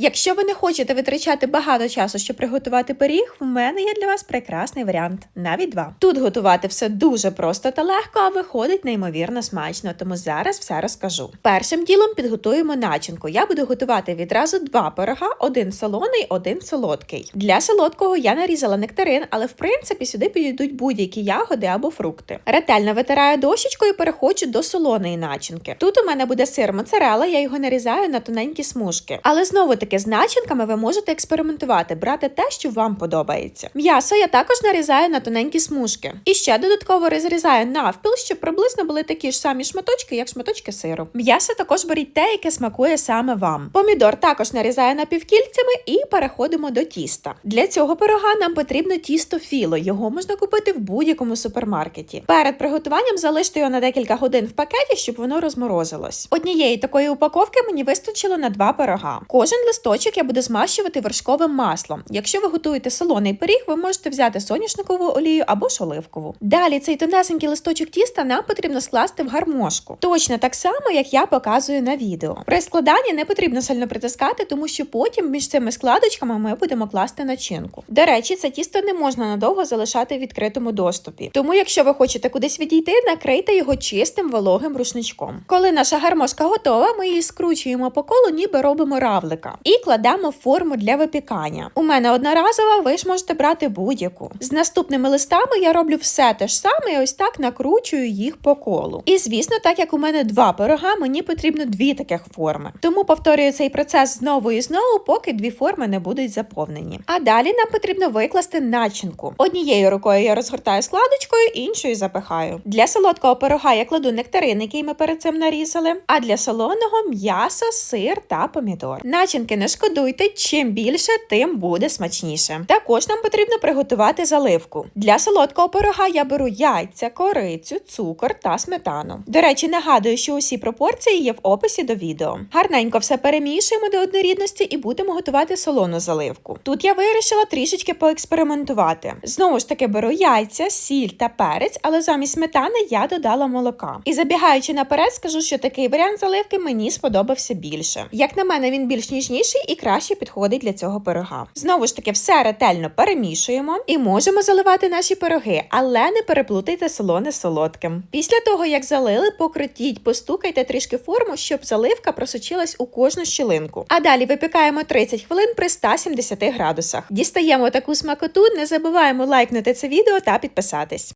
Якщо ви не хочете витрачати багато часу, щоб приготувати пиріг, в мене є для вас прекрасний варіант, навіть два. Тут готувати все дуже просто та легко, а виходить неймовірно смачно, тому зараз все розкажу. Першим ділом підготуємо начинку. Я буду готувати відразу два пирога: один солоний, один солодкий. Для солодкого я нарізала нектарин, але в принципі сюди підійдуть будь-які ягоди або фрукти. Ретельно витираю дощечкою і переходжу до солоної начинки. Тут у мене буде сир моцарелла, я його нарізаю на тоненькі смужки. Але знову таки з начинками ви можете експериментувати, брати те, що вам подобається. М'ясо я також нарізаю на тоненькі смужки. І ще додатково розрізаю навпіл, щоб приблизно були такі ж самі шматочки, як шматочки сиру. М'ясо також беріть те, яке смакує саме вам. Помідор також нарізаю напівкільцями і переходимо до тіста. Для цього пирога нам потрібно тісто філо. Його можна купити в будь-якому супермаркеті. Перед приготуванням залиште його на декілька годин в пакеті, щоб воно розморозилось. Однієї такої упаковки мені вистачило на два пирога. Кожен листочок я буду змащувати вершковим маслом. Якщо ви готуєте солоний пиріг, ви можете взяти соняшникову олію або ж оливкову. Далі цей тонесенький листочок тіста нам потрібно скласти в гармошку. Точно так само, як я показую на відео. При складанні не потрібно сильно притискати, тому що потім між цими складочками ми будемо класти начинку. До речі, це тісто не можна надовго залишати в відкритому доступі. Тому, якщо ви хочете кудись відійти, накрийте його чистим вологим рушничком. Коли наша гармошка готова, ми її скручуємо по колу, ніби робимо равлика, і кладемо форму для випікання. У мене одноразова, ви ж можете брати будь-яку. З наступними листами я роблю все те ж саме, і ось так накручую їх по колу. І звісно, так як у мене два пирога, мені потрібно дві таких форми. Тому повторюю цей процес знову і знову, поки дві форми не будуть заповнені. А далі нам потрібно викласти начинку. Однією рукою я розгортаю складочкою, іншою запихаю. Для солодкого пирога я кладу нектарин, який ми перед цим нарізали. А для солоного м'ясо, сир та помідор. Начинки не шкодуйте, чим більше, тим буде смачніше. Також нам потрібно приготувати заливку. Для солодкого пирога я беру яйця, корицю, цукор та сметану. До речі, нагадую, що усі пропорції є в описі до відео. Гарненько все перемішуємо до однорідності і будемо готувати солону заливку. Тут я вирішила трішечки поекспериментувати. Знову ж таки беру яйця, сіль та перець, але замість сметани я додала молока. І забігаючи наперед, скажу, що такий варіант заливки мені сподобався більше. Як на мене, він більш ніжніший і краще підходить для цього пирога. Знову ж таки, все ретельно перемішуємо і можемо заливати наші пироги, але не переплутайте солоне солодким. Після того, як залили, покрутіть, постукайте трішки форму, щоб заливка просочилась у кожну щілинку. А далі випікаємо 30 хвилин при 170 градусах. Дістаємо таку смакоту, не забуваємо лайкнути це відео та підписатись.